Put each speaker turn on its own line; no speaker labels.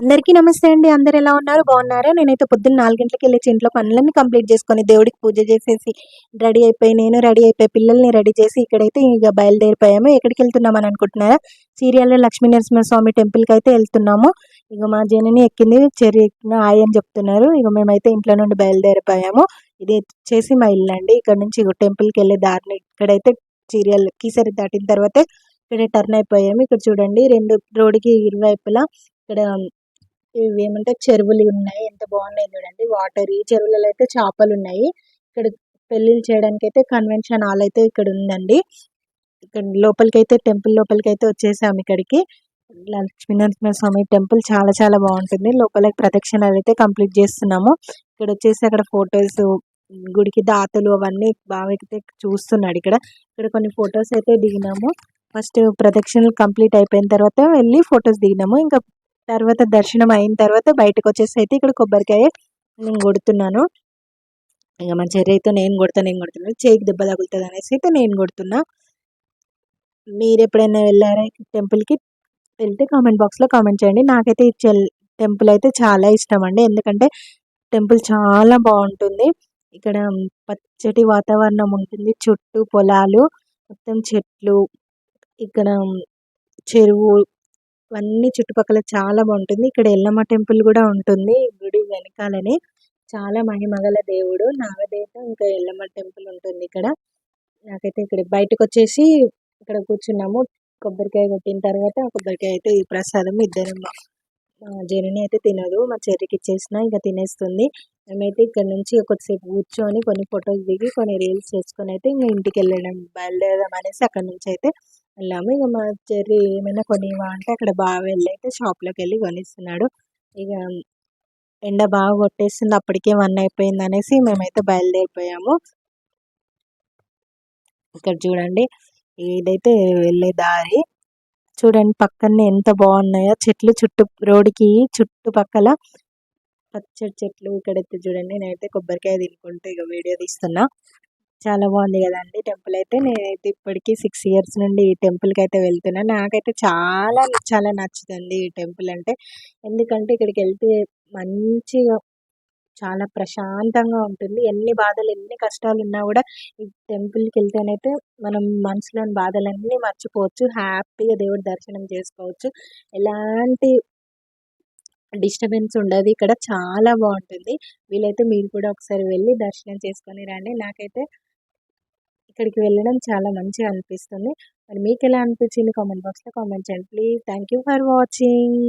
అందరికీ నమస్తే అండి. అందరు ఎలా ఉన్నారు? బాగున్నారా? నేనైతే పొద్దున్న నాలుగు గంటలకు వెళ్ళి ఇంట్లో పనులన్నీ కంప్లీట్ చేసుకొని దేవుడికి పూజ చేసేసి రెడీ అయిపోయి నేను రెడీ అయిపోయి పిల్లల్ని రెడీ చేసి ఇక్కడైతే ఇక బయలుదేరిపోయాము. ఎక్కడికి వెళ్తున్నామని అనుకుంటున్నారా? సీరియల్లో లక్ష్మీ నరసింహస్వామి టెంపుల్కి అయితే వెళ్తున్నాము. ఇక మా జనని ఎక్కింది చెర్రీ ఎక్కిన ఆయ అని చెప్తున్నారు. ఇక మేమైతే ఇంట్లో నుండి బయలుదేరిపోయాము. ఇది వచ్చేసి మా ఇల్లు అండి. ఇక్కడ నుంచి టెంపుల్కి వెళ్ళే దారిని ఇక్కడైతే సీరియల్ కీసరి దాటిన తర్వాత ఇక్కడ టర్న్ అయిపోయాము. ఇక్కడ చూడండి రెండు రోడ్డుకి ఇరువైపులా ఇక్కడ ఇవి ఏమంటే చెరువులు ఉన్నాయి ఎంత బాగున్నాయి చూడండి. వాటర్ ఈ చెరువులలో అయితే చేపలు ఉన్నాయి. ఇక్కడ పెళ్ళిళ్ళు చేయడానికి అయితే కన్వెన్షన్ హాల్ అయితే ఇక్కడ ఉందండి. ఇక్కడ లోపలికి అయితే టెంపుల్ లోపలికి అయితే వచ్చేసాము ఇక్కడికి లక్ష్మీనరసింహ స్వామి టెంపుల్ చాలా చాలా బాగుంటుంది. లోపలికి ప్రదక్షిణలు అయితే కంప్లీట్ చేస్తున్నాము. ఇక్కడ వచ్చేసి అక్కడ ఫొటోస్ గుడికి దాతలు అవన్నీ బాగా అయితే చూస్తున్నాడు ఇక్కడ. ఇక్కడ కొన్ని ఫొటోస్ అయితే దిగినాము. ఫస్ట్ ప్రదక్షిణలు కంప్లీట్ అయిపోయిన తర్వాత వెళ్ళి ఫొటోస్ దిగినాము. ఇంకా తర్వాత దర్శనం అయిన తర్వాత బయటకు వచ్చేసి అయితే ఇక్కడ కొబ్బరికాయ నేను కొడుతున్నాను. ఇంకా మా చెర్రి అయితే నేను కొడతా నేను కొడుతున్నాను చేయికి దెబ్బ తగులుతుంది అనేసి అయితే నేను కొడుతున్నా. మీరు ఎప్పుడైనా వెళ్ళారా టెంపుల్కి? వెళ్తే కామెంట్ బాక్స్లో కామెంట్ చేయండి. నాకైతే ఈ టెంపుల్ అయితే చాలా ఇష్టం అండి. ఎందుకంటే టెంపుల్ చాలా బాగుంటుంది. ఇక్కడ పచ్చటి వాతావరణం ఉంటుంది. చుట్టూ పొలాలు మొత్తం చెట్లు ఇక్కడ చెరువు ఇవన్నీ చుట్టుపక్కల చాలా బాగుంటుంది. ఇక్కడ ఎల్లమ్మ టెంపుల్ కూడా ఉంటుంది గుడి వెనకాలనే. చాలా మహిమగల దేవుడు. నాగదేవత ఇంకా ఎల్లమ్మ టెంపుల్ ఉంటుంది ఇక్కడ. నాకైతే ఇక్కడ బయటకు వచ్చేసి ఇక్కడ కూర్చున్నాము. కొబ్బరికాయ కొట్టిన తర్వాత కొబ్బరికాయ అయితే ఈ ప్రసాదం ఇద్దరు మా జర్నీ అయితే తినదు. మా చెర్రికి ఇచ్చేసిన ఇంకా తినేస్తుంది. మేమైతే ఇక్కడ నుంచి కొద్దిసేపు కూర్చొని కొన్ని ఫొటోస్ దిగి కొన్ని రీల్స్ చేసుకొని అయితే ఇంకా ఇంటికి వెళ్ళడం బయలుదేరడం అనేసి అక్కడ నుంచి అయితే వెళ్ళాము ఇక మా చెర్రి ఏమైనా కొనివా అంటే అక్కడ బాగా వెళ్ళి అయితే షాప్లోకి వెళ్ళి కొనిస్తున్నాడు. ఇక ఎండ బాగా కొట్టేస్తుంది అప్పటికే వన్ అయిపోయింది అనేసి మేమైతే బయలుదేరిపోయాము. ఇక్కడ చూడండి ఇదైతే వెళ్ళే దారి చూడండి పక్కనే ఎంత బాగున్నాయో చెట్లు చుట్టూ రోడ్డుకి చుట్టుపక్కల పచ్చడి చెట్లు ఇక్కడైతే చూడండి. నేనైతే కొబ్బరికాయ తినుకుంటూ ఇక వీడియో తీస్తున్నా. చాలా బాగుంది కదండి టెంపుల్ అయితే. నేనైతే ఇప్పటికీ సిక్స్ ఇయర్స్ నుండి ఈ టెంపుల్కి అయితే వెళ్తున్నాను నాకైతే చాలా చాలా నచ్చుతుంది ఈ టెంపుల్ అంటే. ఎందుకంటే ఇక్కడికి వెళ్తే మంచిగా చాలా ప్రశాంతంగా ఉంటుంది. ఎన్ని బాధలు ఎన్ని కష్టాలు ఉన్నా కూడా ఈ టెంపుల్కి వెళ్తేనైతే మనం మనసులోని బాధలన్నీ మర్చిపోవచ్చు. హ్యాపీగా దేవుడి దర్శనం చేసుకోవచ్చు. ఎలాంటి డిస్టర్బెన్స్ ఉండదు. ఇక్కడ చాలా బాగుంటుంది. వీలైతే మీరు కూడా ఒకసారి వెళ్ళి దర్శనం చేసుకొని రండి. నాకైతే ఇక్కడికి వెళ్ళడం చాలా మంచిగా అనిపిస్తుంది. మరి మీకు ఎలా అనిపించింది కామెంట్ బాక్స్లో కామెంట్ చేయండి. Please thank you for watching